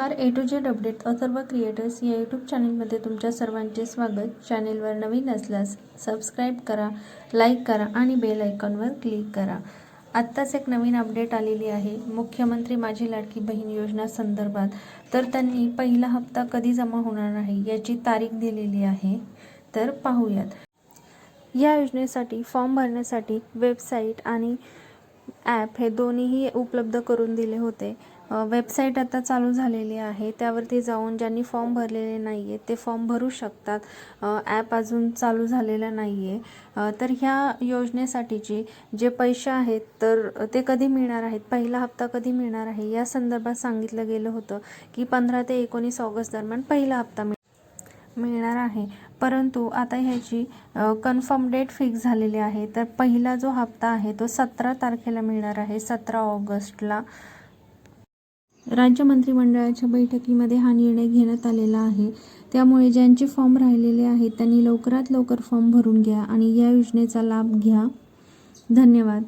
नमस्कार. A to Z update Atharva creators या YouTube चॅनलमध्ये तुमच्या सर्वांचे स्वागत. चॅनेलवर नवीन असल्यास सबस्क्राईब करा लाईक करा आणि बेल आयकॉनवर क्लिक करा. आत्ताच एक नवीन अपडेट आलेली आहे. मुख्यमंत्री माझी लाडकी बहीण योजना संदर्भात. तर त्यांनी पहिला हप्ता कधी जमा होणार आहे याची तारीख दिलेली आहे. तर पाहूयात. या योजनेसाठी फॉर्म भरण्यासाठी वेबसाईट आणि ॲप हे दोन्हीही उपलब्ध करून दिले होते. वेबसाईट आता चालू झालेली आहे. त्यावरती जाऊन ज्यांनी फॉर्म भरलेले नाही आहे ते फॉर्म भरू शकतात. ॲप अजून चालू झालेलं नाही आहे तर ह्या योजनेसाठीची जे पैसे आहेत तर ते कधी मिळणार आहेत? पहिला हप्ता कधी मिळणार आहे? या संदर्भात सांगितलं गेलं होतं की पंधरा ते एकोणीस ऑगस्ट दरम्यान पहिला हप्ता मिळ मिळणार आहे. परंतु आता ह्याची कन्फर्म डेट फिक्स झालेली आहे. तर पहिला जो हप्ता आहे तो सतरा तारखेला मिळणार आहे सतरा ऑगस्टला. राज्य मंत्रिमंडळाच्या बैठकीमध्ये हा निर्णय घेण्यात आलेला आहे. त्यामुळे ज्यांचे फॉर्म राहिलेले आहेत त्यांनी लवकरात लवकर फॉर्म भरून घ्या आणि या योजनेचा लाभ घ्या. धन्यवाद.